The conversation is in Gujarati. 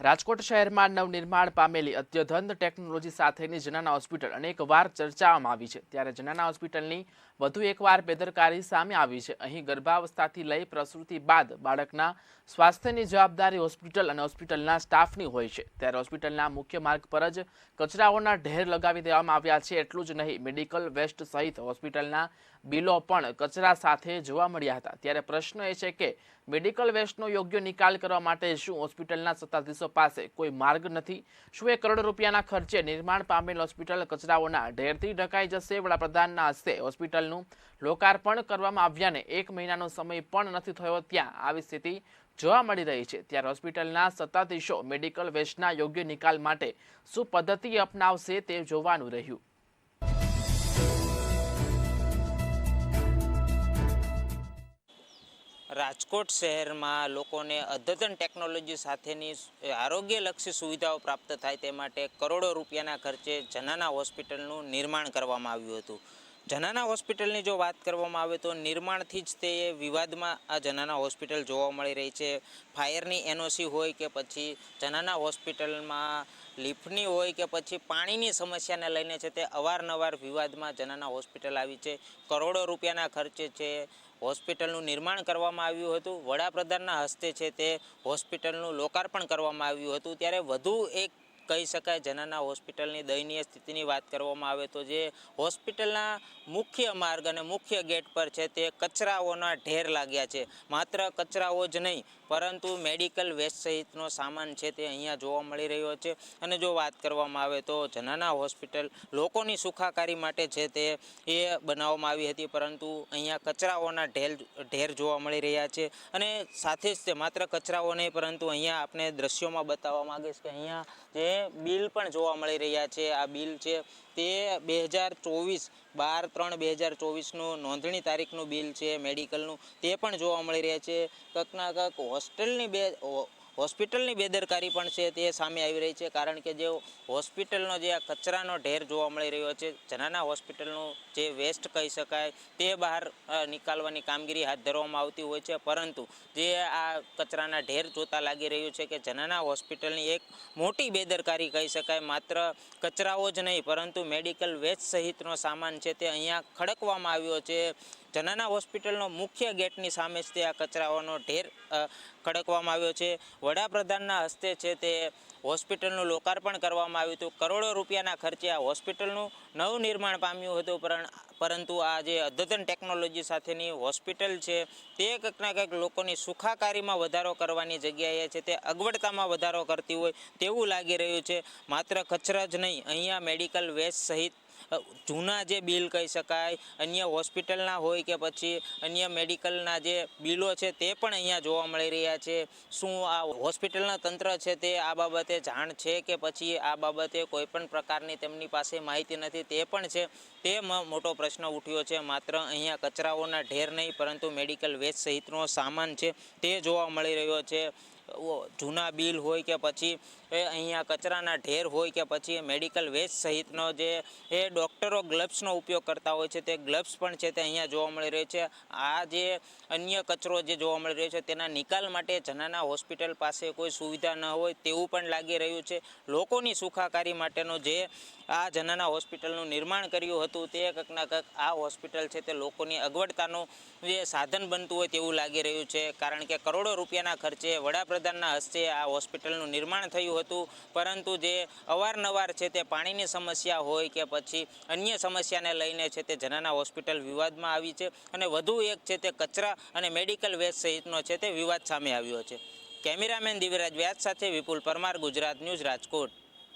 રાજકોટ શહેરમાં નવનિર્માણ પામેલી અત્યધન ટેકનોલોજી સાથેની જનાના હોસ્પિટલ અનેકવાર ચર્ચામાં આવી છે. ત્યારે જનાના હોસ્પિટલની વધુ એકવાર બેદરકારી સામે આવી છે. અહીં ગર્ભાવસ્થાથી લઈ પ્રસૂતિ બાદ બાળકના સ્વાસ્થ્યની જવાબદારી હોસ્પિટલ અને હોસ્પિટલના સ્ટાફની હોય છે. ત્યારે હોસ્પિટલના મુખ્ય માર્ગ પર જ કચરાઓના ઢેર લગાવી દેવામાં આવ્યા છે. એટલું જ નહીં, મેડિકલ વેસ્ટ સહિત હોસ્પિટલના બિલો પણ કચરા સાથે જોવા મળ્યા હતા. ત્યારે પ્રશ્ન એ છે કે મેડિકલ વેસ્ટનો યોગ્ય નિકાલ કરવા માટે શું હોસ્પિટલના સત્તાધીશો પાસે કોઈ માર્ગ નથી? શું એ કરોડ રૂપિયાના ખર્ચે નિર્માણ પામેલ હોસ્પિટલ કચરાઓના ઢેરથી ઢકાઈ જશે? વડાપ્રધાનના હસ્તે હોસ્પિટલનું લોકાર્પણ કરવામાં આવ્યાને એક મહિનાનો સમય પણ નથી થયો ત્યાં આવી સ્થિતિ જોવા મળી રહી છે. ત્યારે હોસ્પિટલના સત્તાધીશો મેડિકલ વેસ્ટના યોગ્ય નિકાલ માટે શું પદ્ધતિ અપનાવશે તે જોવાનું રહ્યું. રાજકોટ શહેરમાં લોકોને અદ્યતન ટેકનોલોજી સાથેની આરોગ્યલક્ષી સુવિધાઓ પ્રાપ્ત થાય તે માટે કરોડો રૂપિયાના ખર્ચે જનાના હોસ્પિટલનું નિર્માણ કરવામાં આવ્યું હતું. જનાના હોસ્પિટલની જો વાત કરવામાં આવે તો નિર્માણથી જ તે વિવાદમાં આ જનાના હોસ્પિટલ જોવા મળી રહી છે. ફાયરની એનઓસી હોય કે પછી જનાના હોસ્પિટલમાં લિફ્ટની હોય કે પછી પાણીની સમસ્યાને લઈને છે તે અવારનવાર વિવાદમાં જનાના હોસ્પિટલ આવી છે. કરોડો રૂપિયાના ખર્ચે છે હોસ્પિટલનું નિર્માણ કરવામાં આવ્યું હતું. વડાપ્રધાનના હસ્તે છે તે હોસ્પિટલનું લોકાર્પણ કરવામાં આવ્યું હતું. ત્યારે વધુ એક કહી શકાય, જનાના હોસ્પિટલની દયનીય સ્થિતિની વાત કરવામાં આવે તો જે હોસ્પિટલના મુખ્ય માર્ગ અને મુખ્ય ગેટ પર છે તે કચરાઓના ઢેર લાગ્યા છે. માત્ર કચરાઓ જ નહીં પરંતુ મેડિકલ વેસ્ટ સહિતનો સામાન છે તે અહીંયા જોવા મળી રહ્યો છે. અને જો વાત કરવામાં આવે તો જનાના હોસ્પિટલ લોકોની સુખાકારી માટે છે તે એ બનાવવામાં આવી હતી, પરંતુ અહીંયા કચરાઓના ઢેર ઢેર જોવા મળી રહ્યા છે. અને સાથે જ તે માત્ર કચરાઓ નહીં, પરંતુ અહીંયા આપણે દ્રશ્યોમાં બતાવવા માગીશ કે અહીંયા જે બિલ પણ જોવા મળી રહ્યા છે. આ બિલ છે તે બે હજાર ચોવીસ બાર ત્રણ બે હજાર ચોવીસનું નોંધણી તારીખનું બિલ છે મેડિકલનું. તે પણ જોવા મળી રહ્યા છે. કંકના કંઈક હોસ્ટેલની બે હોસ્પિટલની બેદરકારી પણ છે તે સામે આવી રહી છે, કારણ કે જે હોસ્પિટલનો જે આ કચરાનો ઢેર જોવા મળી રહ્યો છે, જનાના હોસ્પિટલનું જે વેસ્ટ કહી શકાય, તે બહાર નીકાળવાની કામગીરી હાથ ધરવામાં આવતી હોય છે, પરંતુ જે આ કચરાના ઢેર જોતા લાગી રહ્યું છે કે જનાના હોસ્પિટલની એક મોટી બેદરકારી કહી શકાય, માત્ર કચરાઓ જ નહીં, પરંતુ મેડિકલ વેસ્ટ સહિતનો સામાન છે તે અહીંયા ખડકવામાં આવ્યો છે. જનાના હોસ્પિટલનો મુખ્ય ગેટની સામે જ તે આ કચરાઓનો ઢેર ખડકવામાં આવ્યો છે. વડાપ્રધાનના હસ્તે છે તે હોસ્પિટલનું લોકાર્પણ કરવામાં આવ્યું હતું. કરોડો રૂપિયાના ખર્ચે આ હોસ્પિટલનું નવનિર્માણ પામ્યું હતું પરંતુ આ જે અદ્યતન ટેકનોલોજી સાથેની હોસ્પિટલ છે, તે કંઈકના કંઈક લોકોની સુખાકારીમાં વધારો કરવાની જગ્યાએ છે, તે અગવડતામાં વધારો કરતી હોય તેવું લાગી રહ્યું છે. માત્ર કચરા જ નહીં, અહીંયા મેડિકલ વેસ્ટ સહિત જૂના જે બિલ કહી શકાય, અન્ય હોસ્પિટલના હોય કે પછી અન્ય મેડિકલના જે બિલો છે તે પણ અહીંયા જોવા મળી રહ્યા છે. શું આ હોસ્પિટલના તંત્ર છે તે આ બાબતે જાણ છે કે પછી આ બાબતે કોઈ પણ પ્રકારની તેમની પાસે માહિતી નથી તે પણ છે? તે મોટો પ્રશ્ન ઉઠ્યો છે. માત્ર અહીંયા કચરાઓના ઢેર નહીં, પરંતુ મેડિકલ વેસ્ટ સહિતનો સામાન છે તે જોવા મળી રહ્યો છે. જૂના બિલ હોય કે પછી એ અહીંયા કચરાના ઢેર હોય કે પછી મેડિકલ વેસ્ટ સહિતનો જે એ ડૉક્ટરો ગ્લવ્સનો ઉપયોગ કરતા હોય છે તે ગ્લવ્સ પણ છે તે અહીંયા જોવા મળી રહ્યો છે. આ જે અન્ય કચરો જે જોવા મળી રહ્યો છે તેના નિકાલ માટે જનાના હોસ્પિટલ પાસે કોઈ સુવિધા ન હોય તેવું પણ લાગી રહ્યું છે. લોકોની સુખાકારી માટેનો જે આ જનાના હોસ્પિટલનું નિર્માણ કર્યું હતું. તે કંઈકના કંઈક આ હોસ્પિટલ છે તે લોકોની અગવડતાનું જે સાધન બનતું હોય તેવું લાગી રહ્યું છે. કારણ કે કરોડો રૂપિયાના ખર્ચે વડાપ્રધાનના હસ્તે આ હોસ્પિટલનું નિર્માણ થયું હતું. પરંતુ જે અવારનવાર છે તે પાણીની સમસ્યા હોય કે પછી અન્ય સમસ્યાને લઈને છે તે જનાના હોસ્પિટલ વિવાદમાં આવી છે. અને વધુ એક છે તે કચરા અને મેડિકલ વેસ્ટ સહિતનો છે તે વિવાદ સામે આવ્યો છે. કેમેરામેન દિવ્યરાજ વ્યાસ સાથે વિપુલ પરમાર, ગુજરાત ન્યૂઝ રાજકોટ.